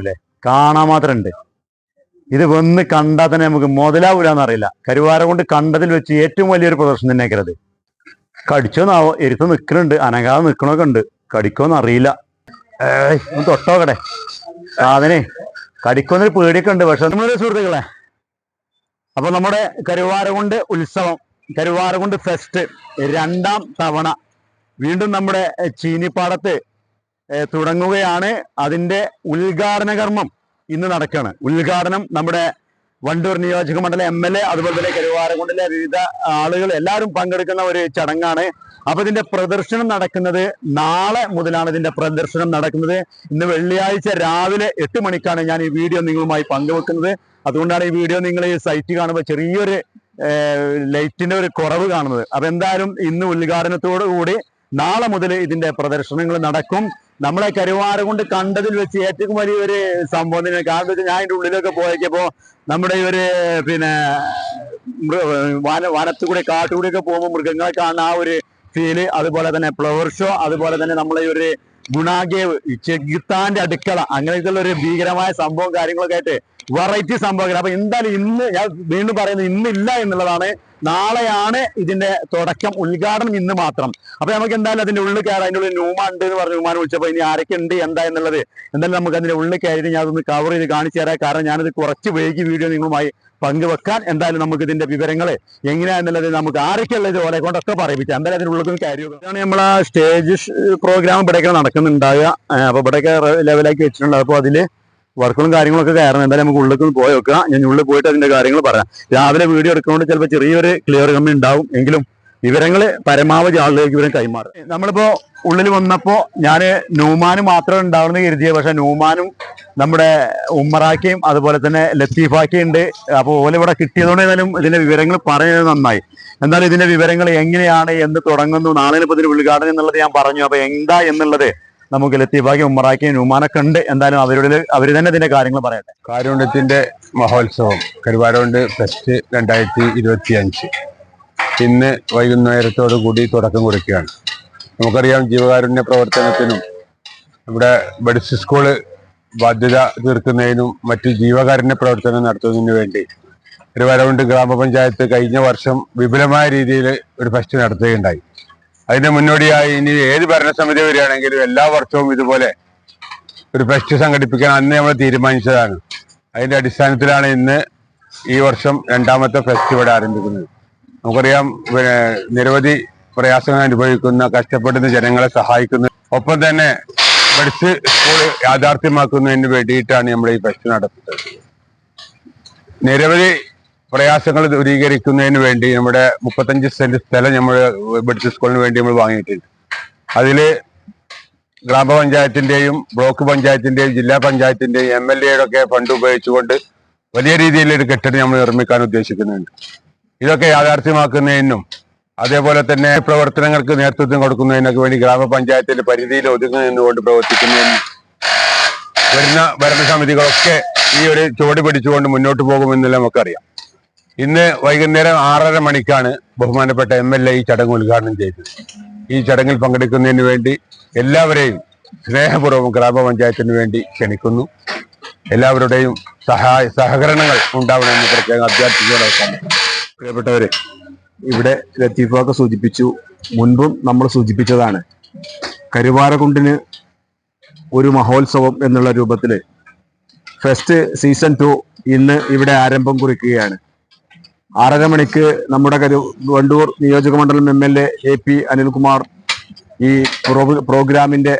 അല്ലേ കാണാൻ മാത്രം ഉണ്ട് ഇത് വന്ന് കണ്ടാൽ തന്നെ നമുക്ക് മുതലാവൂലെന്ന് അറിയില്ല കരുവാര കൊണ്ട് കണ്ടതിൽ വെച്ച് ഏറ്റവും വലിയൊരു പ്രദർശനം തന്നെയാക്കരുത്. കടിച്ചോന്നാവോ എരുത്ത് നിൽക്കണുണ്ട് അനങ്ങാതെ നിൽക്കണൊക്കെ ഉണ്ട്. കടിക്കോന്ന് അറിയില്ല. ഏയ് ഒന്ന് തൊട്ടോക്കടെ അതിനെ കടിക്കൊന്നൊരു പേടിയൊക്കെ ഉണ്ട്. പക്ഷെ നമ്മുടെ സുഹൃത്തുക്കളെ അപ്പൊ നമ്മുടെ കരുവാരകുണ്ട് ഉത്സവം കരുവാരകുണ്ട് ഫെസ്റ്റ് രണ്ടാം തവണ വീണ്ടും നമ്മുടെ ചീനിപ്പാടത്ത് തുടങ്ങുകയാണ്. അതിന്റെ ഉദ്ഘാടന കർമ്മം ഇന്ന് നടക്കുകയാണ്. ഉദ്ഘാടനം നമ്മുടെ വണ്ടൂർ നിയോജക മണ്ഡലം എം എൽ എ അതുപോലെ തന്നെ കരുവാരകുണ്ടിലെ വിവിധ ആളുകൾ എല്ലാവരും പങ്കെടുക്കുന്ന ഒരു ചടങ്ങാണ്. അപ്പൊ ഇതിന്റെ പ്രദർശനം നടക്കുന്നത് നാളെ മുതലാണ് ഇതിന്റെ പ്രദർശനം നടക്കുന്നത്. ഇന്ന് വെള്ളിയാഴ്ച രാവിലെ എട്ട് മണിക്കാണ് ഞാൻ ഈ വീഡിയോ നിങ്ങളുമായി പങ്കുവെക്കുന്നത്. അതുകൊണ്ടാണ് ഈ വീഡിയോ നിങ്ങൾ ഈ സൈറ്റ് കാണുമ്പോൾ ചെറിയൊരു ലൈറ്റിന്റെ ഒരു കുറവ് കാണുന്നത്. അപ്പൊ എന്തായാലും ഇന്ന് ഉദ്ഘാടനത്തോടു കൂടി നാളെ മുതൽ ഇതിന്റെ പ്രദർശനങ്ങൾ നടക്കും. നമ്മളെ കരുവാര കൊണ്ട് കണ്ടതിൽ വെച്ച് ഏറ്റവും വലിയ ഒരു സംഭവം തന്നെ കാരണം വെച്ചാൽ ഞാൻ അതിന്റെ ഉള്ളിലൊക്കെ പോയപ്പോ നമ്മുടെ ഒരു പിന്നെ വന വനത്തുകൂടെ കാട്ടുകൂടെ ഒക്കെ പോകുമ്പോൾ മൃഗങ്ങളെ കാണുന്ന ആ ഒരു ഫീൽ അതുപോലെ തന്നെ ഫ്ലവർ ഷോ അതുപോലെ തന്നെ നമ്മളെ ഒരു ഗുണാഗേവ് ചെഗിത്താന്റെ അടുക്കള അങ്ങനെയൊക്കെയുള്ള ഒരു ഭീകരമായ സംഭവം കാര്യങ്ങളൊക്കെ ആയിട്ട് വെറൈറ്റി സംഭവങ്ങൾ. അപ്പൊ എന്തായാലും ഇന്ന് ഞാൻ വീണ്ടും പറയുന്നത് ഇന്നില്ല എന്നുള്ളതാണ്. നാളെയാണ് ഇതിന്റെ തുടക്കം ഉദ്ഘാടനം ഇന്ന് മാത്രം. അപ്പൊ നമുക്ക് എന്തായാലും അതിന്റെ ഉള്ളിൽ കയറാം. അതിന്റെ ഉള്ളിൽ ന്യൂമ ഉണ്ട് എന്ന് പറഞ്ഞു ന്യൂമാൻ വിളിച്ചപ്പോ ഇനി ആരൊക്കെ ഉണ്ട് എന്താ എന്നുള്ളത് എന്തായാലും നമുക്ക് അതിന്റെ ഉള്ളിൽ കയറി ഞാൻ അതൊന്ന് കവർ ചെയ്ത് കാണിച്ചു തരാം. കാരണം ഞാനിത് കുറച്ച് വൈകി വീഡിയോ നിങ്ങളുമായി പങ്കുവെക്കാൻ. എന്തായാലും നമുക്ക് ഇതിന്റെ വിവരങ്ങൾ എങ്ങനെയാണെന്നുള്ളത് നമുക്ക് ആരൊക്കെയുള്ള ഇതുപോലെ കൊണ്ടൊക്കെ പറയിപ്പിക്കാം. എന്തായാലും ഉള്ളിൽ കാര്യം നമ്മൾ ആ സ്റ്റേജ് പ്രോഗ്രാം ഇവിടെയൊക്കെ നടക്കുന്നുണ്ടാവുക. ഏഹ് അപ്പൊ ഇവിടെയൊക്കെ ലെവലാക്കി വെച്ചിട്ടുണ്ട്. അപ്പൊ അതിൽ വർക്കുകളും കാര്യങ്ങളൊക്കെ കയറണം. എന്തായാലും നമുക്ക് ഉള്ളിൽ പോയി വെക്കുക ഞാൻ ഉള്ളിൽ പോയിട്ട് അതിന്റെ കാര്യങ്ങൾ പറയാം. രാവിലെ വീഡിയോ എടുക്കുന്നതുകൊണ്ട് ചിലപ്പോൾ ചെറിയൊരു ക്ലിയർ കമ്മി ഉണ്ടാവും. എങ്കിലും വിവരങ്ങൾ പരമാവധി ആളുകളിലേക്ക് ഇവരും കൈമാറും. നമ്മളിപ്പോ ഉള്ളിൽ വന്നപ്പോ ഞാൻ നൂമാനും മാത്രമേ ഉണ്ടാവുന്ന കരുതിയത് പക്ഷെ നൂമാനും നമ്മുടെ ഉമ്മറാക്കിയും അതുപോലെ തന്നെ ലത്തീഫാക്കിയും ഉണ്ട്. അപ്പോൾ ഓല ഇവിടെ കിട്ടിയതുകൊണ്ട് ഏതായാലും ഇതിന്റെ വിവരങ്ങൾ പറയുന്നത് നന്നായി. എന്നാലും ഇതിന്റെ വിവരങ്ങൾ എങ്ങനെയാണ് എന്ന് തുടങ്ങുന്നു. നാളെ ഇപ്പൊ ഇതിന് ഉദ്ഘാടനം എന്നുള്ളത് ഞാൻ പറഞ്ഞു. അപ്പൊ എന്താ എന്നുള്ളത് നമുക്ക് ലത്തീഫാക്കി ഉമ്മറാക്കിയും നുമാനൊക്കെ ഉണ്ട് എന്തായാലും അവരുടെ അവർ തന്നെ ഇതിന്റെ കാര്യങ്ങൾ പറയട്ടെ. കാരുണ്യത്തിന്റെ മഹോത്സവം. കരുവാരോണ്ട് ഫെസ്റ്റ് രണ്ടായിരത്തി ഇരുപത്തി അഞ്ച് ഇന്ന് വൈകുന്നേരത്തോടു കൂടി തുടക്കം കുറിക്കുകയാണ്. നമുക്കറിയാം ജീവകാരുണ്യ പ്രവർത്തനത്തിനും നമ്മുടെ ബഡ്സ് സ്കൂൾ ബാധ്യത തീർക്കുന്നതിനും മറ്റ് ജീവകാരുണ്യ പ്രവർത്തനം നടത്തുന്നതിനു വേണ്ടി കരുവാരോണ്ട് ഗ്രാമപഞ്ചായത്ത് കഴിഞ്ഞ വർഷം വിപുലമായ രീതിയിൽ ഒരു ഫെസ്റ്റ് നടത്തുകയുണ്ടായി. അതിന് മുന്നോടിയായി ഇനി ഏത് ഭരണസമിതി വരികയാണെങ്കിലും എല്ലാ വർഷവും ഇതുപോലെ ഒരു ഫെസ്റ്റ് സംഘടിപ്പിക്കാൻ അന്ന് നമ്മൾ തീരുമാനിച്ചതാണ്. അതിന്റെ അടിസ്ഥാനത്തിലാണ് ഇന്ന് ഈ വർഷം രണ്ടാമത്തെ ഫെസ്റ്റ് ഇവിടെ ആരംഭിക്കുന്നത്. നമുക്കറിയാം പിന്നെ നിരവധി പ്രയാസങ്ങൾ അനുഭവിക്കുന്ന കഷ്ടപ്പെടുന്ന ജനങ്ങളെ സഹായിക്കുന്ന ഒപ്പം തന്നെ പഠിച്ച് സ്കൂൾ യാഥാർത്ഥ്യമാക്കുന്നതിന് വേണ്ടിയിട്ടാണ് നമ്മൾ ഈ ഫെസ്റ്റ് നടത്തുന്നത്. നിരവധി പ്രയാസങ്ങൾ ദൂരീകരിക്കുന്നതിന് വേണ്ടി നമ്മുടെ മുപ്പത്തഞ്ച് സെന്റ് സ്ഥലം നമ്മൾ ബഡ്സ് സ്കൂളിന് വേണ്ടി നമ്മൾ വാങ്ങിയിട്ടുണ്ട്. അതിൽ ഗ്രാമപഞ്ചായത്തിന്റെയും ബ്ലോക്ക് പഞ്ചായത്തിന്റെയും ജില്ലാ പഞ്ചായത്തിന്റെയും എം എൽ എയുടെ ഒക്കെ ഫണ്ട് ഉപയോഗിച്ചുകൊണ്ട് വലിയ രീതിയിലൊരു കെട്ടിടം നമ്മൾ നിർമ്മിക്കാൻ ഉദ്ദേശിക്കുന്നുണ്ട്. ഇതൊക്കെ യാഥാർത്ഥ്യമാക്കുന്നതിനും അതേപോലെ തന്നെ പ്രവർത്തനങ്ങൾക്ക് നേതൃത്വം കൊടുക്കുന്നതിനൊക്കെ വേണ്ടി ഗ്രാമപഞ്ചായത്തിന്റെ പരിധിയിൽ ഒതുങ്ങി നിന്നുകൊണ്ട് പ്രവർത്തിക്കുന്നതിനും വരുന്ന ഭരണസമിതികളൊക്കെ ഈ ഒരു ചുവട് പിടിച്ചുകൊണ്ട് മുന്നോട്ട് പോകുമെന്നെല്ലാം നമുക്കറിയാം. ഇന്ന് വൈകുന്നേരം ആറര മണിക്കാണ് ബഹുമാനപ്പെട്ട എം എൽ എ ഈ ചടങ്ങ് ഉദ്ഘാടനം ചെയ്തത്. ഈ ചടങ്ങിൽ പങ്കെടുക്കുന്നതിന് വേണ്ടി എല്ലാവരെയും സ്നേഹപൂർവം ഗ്രാമപഞ്ചായത്തിന് വേണ്ടി ക്ഷണിക്കുന്നു. എല്ലാവരുടെയും സഹായ സഹകരണങ്ങൾ ഉണ്ടാവണമെന്ന് പ്രത്യേകം അഭ്യർത്ഥിച്ചുകൊണ്ട് പ്രിയപ്പെട്ടവരെ ഇവിടെ ലത്തീഫൊക്കെ സൂചിപ്പിച്ചു മുൻപും നമ്മൾ സൂചിപ്പിച്ചതാണ്. കരുവാരകുണ്ടിന് ഒരു മഹോത്സവം എന്നുള്ള രൂപത്തിൽ ഫെസ്റ്റ് സീസൺ ടു ഇന്ന് ഇവിടെ ആരംഭം കുറിക്കുകയാണ്. ആറര മണിക്ക് നമ്മുടെ കരു വണ്ടൂർ നിയോജക മണ്ഡലം M L A A P Anilkumar ഈ പ്രോ- പ്രോഗ്രാമിന്റെ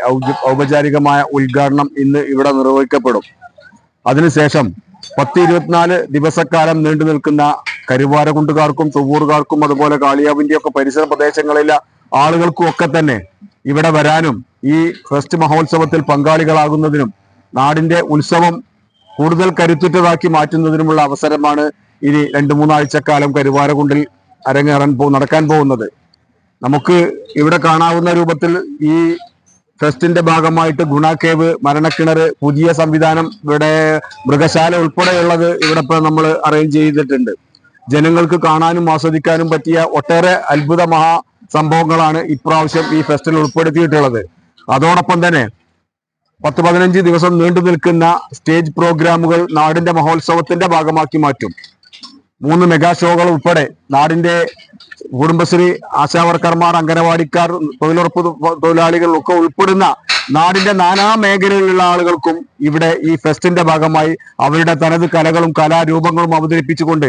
ഔപചാരികമായ ഉദ്ഘാടനം ഇന്ന് ഇവിടെ നിർവഹിക്കപ്പെടും. അതിനുശേഷം പത്ത് ഇരുപത്തിനാല് ദിവസക്കാലം നീണ്ടു നിൽക്കുന്ന കരുവാരകുണ്ടുകാർക്കും തുവൂറുകാർക്കും അതുപോലെ കാളിയാവിന്റെ ഒക്കെ പരിസര പ്രദേശങ്ങളിലെ ആളുകൾക്കും ഒക്കെ തന്നെ ഇവിടെ വരാനും ഈ ഫെസ്റ്റ് മഹോത്സവത്തിൽ പങ്കാളികളാകുന്നതിനും നാടിന്റെ ഉത്സവം കൂടുതൽ കരുത്തുറ്റതാക്കി മാറ്റുന്നതിനുമുള്ള അവസരമാണ് ഇനി രണ്ടു മൂന്നാഴ്ചക്കാലം കരുവാരകുണ്ടിൽ അരങ്ങേറാൻ പോ നടക്കാൻ പോകുന്നത്. നമുക്ക് ഇവിടെ കാണാവുന്ന രൂപത്തിൽ ഈ ഫെസ്റ്റിന്റെ ഭാഗമായിട്ട് ഗുണ കേവ് മരണക്കിണർ പുതിയ സംവിധാനം ഇവിടെ മൃഗശാല ഉൾപ്പെടെയുള്ളത് ഇവിടെ ഇപ്പൊ നമ്മൾ അറേഞ്ച് ചെയ്തിട്ടുണ്ട്. ജനങ്ങൾക്ക് കാണാനും ആസ്വദിക്കാനും പറ്റിയ ഒട്ടേറെ അത്ഭുത മഹാ സംഭവങ്ങളാണ് ഇപ്രാവശ്യം ഈ ഫെസ്റ്റിൽ ഉൾപ്പെടുത്തിയിട്ടുള്ളത്. അതോടൊപ്പം തന്നെ പത്ത് പതിനഞ്ച് ദിവസം നീണ്ടു നിൽക്കുന്ന സ്റ്റേജ് പ്രോഗ്രാമുകൾ നാടിന്റെ മഹോത്സവത്തിന്റെ ഭാഗമാക്കി മാറ്റും. മൂന്ന് മെഗാ ഷോകൾ ഉൾപ്പെടെ നാടിന്റെ കുടുംബശ്രീ ആശാവർക്കർമാർ അംഗനവാടിക്കാർ തൊഴിലുറപ്പ് തൊഴിലാളികൾ ഒക്കെ ഉൾപ്പെടുന്ന നാടിന്റെ നാനാ മേഖലയിലുള്ള ആളുകൾക്കും ഇവിടെ ഈ ഫെസ്റ്റിന്റെ ഭാഗമായി അവരുടെ തനത് കലകളും കലാരൂപങ്ങളും അവതരിപ്പിച്ചുകൊണ്ട്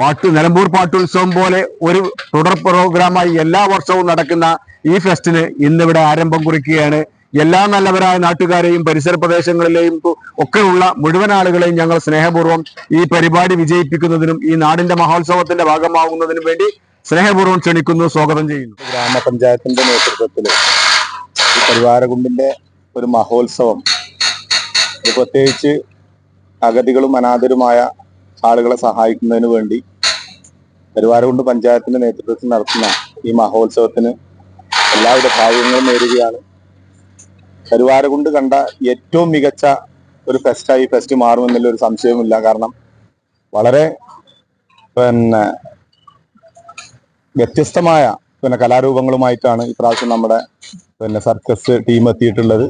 പാട്ട് നിലമ്പൂർ പാട്ടുത്സവം പോലെ ഒരു തുടർ പ്രോഗ്രാമായി എല്ലാ വർഷവും നടക്കുന്ന ഈ ഫെസ്റ്റിന് ഇന്നിവിടെ ആരംഭം കുറിക്കുകയാണ് എല്ലാ നല്ലവരായ നാട്ടുകാരെയും പരിസര പ്രദേശങ്ങളിലെയും ഒക്കെയുള്ള മുഴുവൻ ആളുകളെയും ഞങ്ങൾ സ്നേഹപൂർവം ഈ പരിപാടി വിജയിപ്പിക്കുന്നതിനും ഈ നാടിന്റെ മഹോത്സവത്തിന്റെ ഭാഗമാകുന്നതിനും വേണ്ടി സ്നേഹപൂർവം ക്ഷണിക്കുന്നു സ്വാഗതം ചെയ്യുന്നു. ഗ്രാമപഞ്ചായത്തിന്റെ നേതൃത്വത്തിൽ ഈ പരിവാരകുമ്പിന്റെ ഒരു മഹോത്സവം. പ്രത്യേകിച്ച് അഗതികളും അനാഥരുമായ ആളുകളെ സഹായിക്കുന്നതിന് വേണ്ടി പരിവാരകുണ്ട് പഞ്ചായത്തിന്റെ നേതൃത്വത്തിൽ നടത്തുന്ന ഈ മഹോത്സവത്തിന് എല്ലാവിധ ഭാഗ്യങ്ങളും നേരുകയാണ്. കരുവാരകുണ്ട് കണ്ട ഏറ്റവും മികച്ച ഒരു ഫെസ്റ്റായി ഫെസ്റ്റ് മാറുമെന്നുള്ള ഒരു സംശയവുമില്ല. കാരണം വളരെ പിന്നെ വ്യത്യസ്തമായ പിന്നെ കലാരൂപങ്ങളുമായിട്ടാണ് ഇപ്രാവശ്യം നമ്മുടെ പിന്നെ സർക്കസ് ടീം എത്തിയിട്ടുള്ളത്.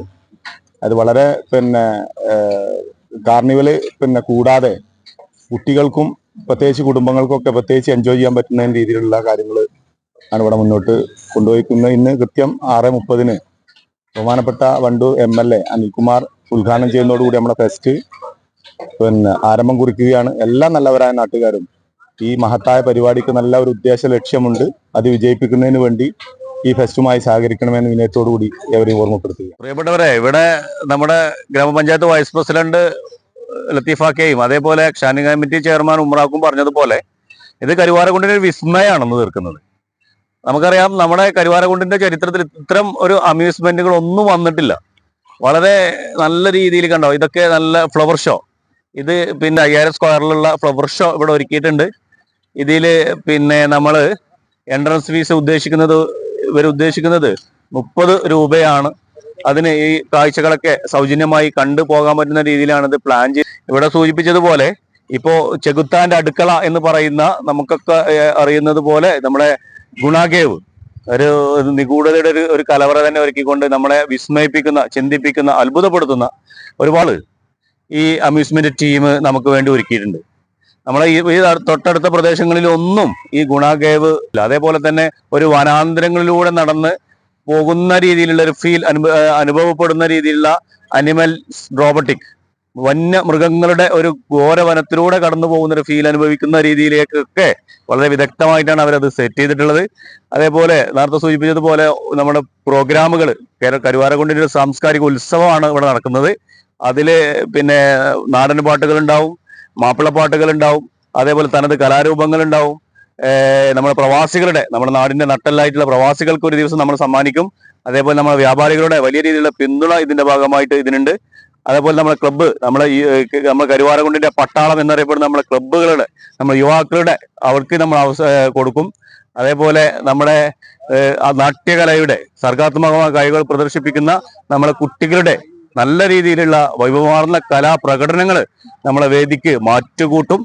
അത് വളരെ പിന്നെ കാർണിവൽ പിന്നെ കൂടാതെ കുട്ടികൾക്കും പ്രത്യേകിച്ച് കുടുംബങ്ങൾക്കൊക്കെ പ്രത്യേകിച്ച് എൻജോയ് ചെയ്യാൻ പറ്റുന്ന രീതിയിലുള്ള കാര്യങ്ങൾ ആണ് ഇവിടെ മുന്നോട്ട് കൊണ്ടുപോയിക്കുന്നത്. ഇന്ന് കൃത്യം ആറ് മുപ്പതിന് ബഹുമാനപ്പെട്ട Wandoor M L A Anilkumar ഉദ്ഘാടനം ചെയ്യുന്നതോടുകൂടി നമ്മുടെ ഫെസ്റ്റ് പിന്നെ ആരംഭം കുറിക്കുകയാണ്. എല്ലാ നല്ലവരായ നാട്ടുകാരും. ഈ മഹത്തായ പരിപാടിക്ക് നല്ല ഒരു ഉദ്ദേശ ലക്ഷ്യമുണ്ട്. അത് വിജയിപ്പിക്കുന്നതിന് വേണ്ടി ഈ ഫെസ്റ്റുമായി സഹകരിക്കണമെന്ന് വിനയത്തോടു കൂടി എവരെയും ഓർമ്മപ്പെടുത്തുക പ്രിയപ്പെട്ടവരെ ഇവിടെ നമ്മുടെ ഗ്രാമപഞ്ചായത്ത് വൈസ് പ്രസിഡന്റ് ലത്തീഫാക്കയും അതേപോലെ ക്ഷാനി കമ്മിറ്റി ചെയർമാൻ ഉമ്രാക്കും പറഞ്ഞതുപോലെ ഇത് കരുവാരക്കുണ്ടിന് ഒരു വിസ്മയാണെന്ന് തീർക്കുന്നത്. നമുക്കറിയാം നമ്മുടെ കരുവാരകുണ്ടിന്റെ ചരിത്രത്തിൽ ഇത്തരം ഒരു അമ്യൂസ്മെന്റുകൾ ഒന്നും വന്നിട്ടില്ല. വളരെ നല്ല രീതിയിൽ കണ്ടോ? ഇതൊക്കെ നല്ല ഫ്ലവർ ഷോ ഇത് പിന്നെ അയ്യായിരം സ്ക്വയറിലുള്ള ഫ്ലവർ ഷോ ഇവിടെ ഒരുക്കിയിട്ടുണ്ട്. ഇതിൽ പിന്നെ നമ്മൾ എൻട്രൻസ് ഫീസ് ഉദ്ദേശിക്കുന്നത് ഇവർ ഉദ്ദേശിക്കുന്നത് മുപ്പത് രൂപയാണ്. അതിന് ഈ കാഴ്ചകളൊക്കെ സൗജന്യമായി കണ്ടു പോകാൻ പറ്റുന്ന രീതിയിലാണ് ഇത് പ്ലാൻ ചെയ്ത് ഇവിടെ സൂചിപ്പിച്ചതുപോലെ ഇപ്പോൾ ചെകുത്താന്റെ അടുക്കള എന്ന് പറയുന്ന നമുക്കൊക്കെ അറിയുന്നത് പോലെ നമ്മുടെ ഗുണാകേവ്. ഒരു നിഗൂഢതയുടെ ഒരു ഒരു കലവറ തന്നെ ഒരുക്കിക്കൊണ്ട് നമ്മളെ വിസ്മയിപ്പിക്കുന്ന ചിന്തിപ്പിക്കുന്ന അത്ഭുതപ്പെടുത്തുന്ന ഒരുപാട് ഈ അമ്യൂസ്മെന്റ് ടീം നമുക്ക് വേണ്ടി ഒരുക്കിയിട്ടുണ്ട്. നമ്മളെ ഈ തൊട്ടടുത്ത പ്രദേശങ്ങളിലൊന്നും ഈ ഗുണാകേവ് അതേപോലെ തന്നെ ഒരു വനാന്തരങ്ങളിലൂടെ നടന്ന് പോകുന്ന രീതിയിലുള്ള ഒരു ഫീൽ അനുഭവപ്പെടുന്ന രീതിയിലുള്ള അനിമൽ റോബോട്ടിക് വന്യ മൃഗങ്ങളുടെ ഒരു ഘോരവനത്തിലൂടെ കടന്നു പോകുന്ന ഒരു ഫീൽ അനുഭവിക്കുന്ന രീതിയിലേക്കൊക്കെ വളരെ വിദഗ്ധമായിട്ടാണ് അവരത് സെറ്റ് ചെയ്തിട്ടുള്ളത്. അതേപോലെ നേരത്തെ സൂചിപ്പിച്ചതുപോലെ നമ്മുടെ പ്രോഗ്രാമുകൾ കരുവാരക്കുണ്ടിന്റെ ഒരു സാംസ്കാരിക ഉത്സവമാണ് ഇവിടെ നടക്കുന്നത്. അതിൽ പിന്നെ നാടൻ മാപ്പിളപ്പാട്ടുകൾ ഉണ്ടാവും അതേപോലെ തനത് ഏഹ് നമ്മുടെ പ്രവാസികളുടെ നമ്മുടെ നാടിന്റെ നട്ടലായിട്ടുള്ള പ്രവാസികൾക്ക് ഒരു ദിവസം നമ്മൾ സമ്മാനിക്കും. അതേപോലെ നമ്മുടെ വ്യാപാരികളുടെ വലിയ രീതിയിലുള്ള പിന്തുണ ഇതിന്റെ ഭാഗമായിട്ട് ഇതിനുണ്ട്. അതേപോലെ നമ്മുടെ ക്ലബ്ബ് നമ്മളെ ഈ നമ്മുടെ കരുവാരകുണ്ടിന്റെ പട്ടാളം എന്നറിയപ്പെടുന്ന നമ്മുടെ ക്ലബ്ബുകളുടെ നമ്മുടെ യുവാക്കളുടെ അവർക്ക് നമ്മൾ അവസ കൊടുക്കും. അതേപോലെ നമ്മുടെ നാട്യകലയുടെ സർഗാത്മകമായ കഴിവുകൾ പ്രദർശിപ്പിക്കുന്ന നമ്മുടെ കുട്ടികളുടെ നല്ല രീതിയിലുള്ള വൈഭവമാർന്ന കലാപ്രകടനങ്ങൾ നമ്മളെ വേദിക്ക് മാറ്റുകൂട്ടും.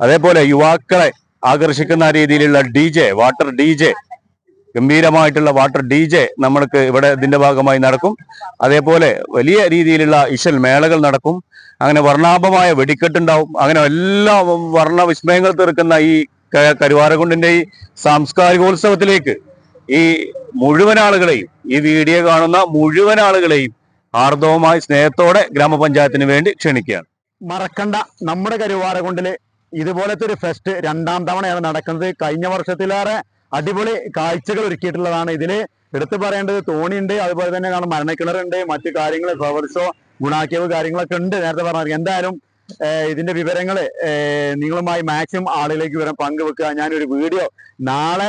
അതേപോലെ യുവാക്കളെ ആകർഷിക്കുന്ന രീതിയിലുള്ള D J water D J ഗംഭീരമായിട്ടുള്ള വാട്ടർ ഡി ജെ നമ്മൾക്ക് ഇവിടെ ഇതിന്റെ ഭാഗമായി നടക്കും. അതേപോലെ വലിയ രീതിയിലുള്ള ഇശൽ മേളകൾ നടക്കും. അങ്ങനെ വർണാഭമായ വെടിക്കെട്ടുണ്ടാവും. അങ്ങനെ എല്ലാ വർണ വിസ്മയങ്ങൾ തീർക്കുന്ന ഈ കരുവാരകുണ്ടിന്റെ ഈ സാംസ്കാരികോത്സവത്തിലേക്ക് ഈ മുഴുവൻ ആളുകളെയും ഈ വീഡിയോ കാണുന്ന മുഴുവൻ ആളുകളെയും ആർദവമായി സ്നേഹത്തോടെ ഗ്രാമപഞ്ചായത്തിന് വേണ്ടി ക്ഷണിക്കുകയാണ്. മറക്കണ്ട നമ്മുടെ കരുവാരക്കുണ്ടിൽ ഇതുപോലത്തെ ഒരു ഫെസ്റ്റ് രണ്ടാം തവണയാണ് നടക്കുന്നത്. കഴിഞ്ഞ വർഷത്തിലേറെ അടിപൊളി കാഴ്ചകൾ ഒരുക്കിയിട്ടുള്ളതാണ്. ഇതിൽ എടുത്തു പറയേണ്ടത് തോണിയുണ്ട് അതുപോലെ തന്നെ കാണും മരണക്കിണറുണ്ട് മറ്റു കാര്യങ്ങൾ ഫ്ലവർ ഷോ ഗുണാക്കിയവ് കാര്യങ്ങളൊക്കെ ഉണ്ട്. നേരത്തെ പറഞ്ഞ എന്തായാലും ഇതിന്റെ വിവരങ്ങൾ നിങ്ങളുമായി മാക്സിമം ആളുകളിലേക്ക് വിവരം പങ്കുവെക്കുക. ഞാനൊരു വീഡിയോ നാളെ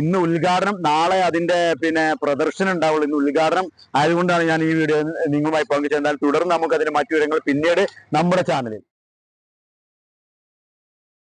ഇന്ന് ഉദ്ഘാടനം നാളെ അതിന്റെ പിന്നെ പ്രദർശനം ഉണ്ടാവുള്ളൂ. ഇന്ന് ഉദ്ഘാടനം ആയതുകൊണ്ടാണ് ഞാൻ ഈ വീഡിയോ നിങ്ങളുമായി പങ്കുവെച്ചത്. എന്നാൽ തുടർന്ന് നമുക്ക് അതിന്റെ മറ്റു വിവരങ്ങൾ പിന്നീട് നമ്മുടെ ചാനലിൽ